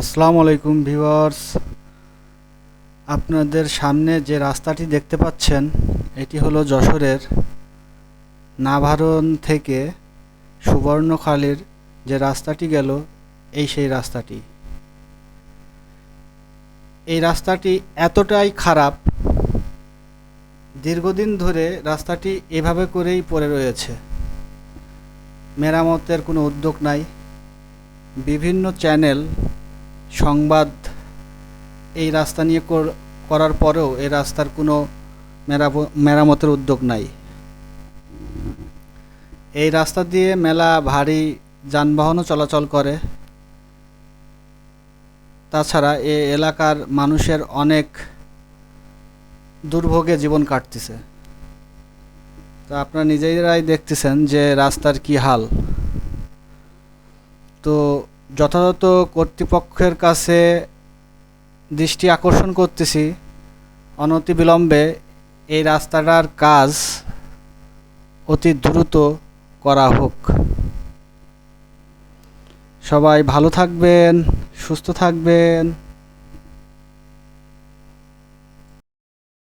আসসালামু আলাইকুম ভিউয়ার্স। আপনাদের সামনে যে রাস্তাটি দেখতে পাচ্ছেন, এটি হলো যশোরের নাভারণ থেকে সুবর্ণখালীর যে রাস্তাটি গেল, এই সেই রাস্তাটি। এই রাস্তাটি এতটাই খারাপ, দীর্ঘদিন ধরে রাস্তাটি এভাবে করেই পড়ে রয়েছে। মেরামতের কোনো উদ্যোগ নাই। বিভিন্ন চ্যানেল সংবাদ এই রাস্তা নিয়ে করার পরেও এই রাস্তার কোনো মেরামতের উদ্যোগ নাই। এই রাস্তা দিয়ে মেলা ভারী যানবাহনও চলাচল করে। তাছাড়া এ এলাকার মানুষের অনেক দুর্ভোগে জীবন কাটতেছে। তো আপনারা নিজেরাই দেখতেছেন যে রাস্তার কি হাল। তো যথাযথ কর্তৃপক্ষের কাছে দৃষ্টি আকর্ষণ করতেছি। অনতিবিলম্বে এই রাস্তাটার কাজ অতি দ্রুত করা হোক। সবাই ভালো থাকবেন, সুস্থ থাকবেন।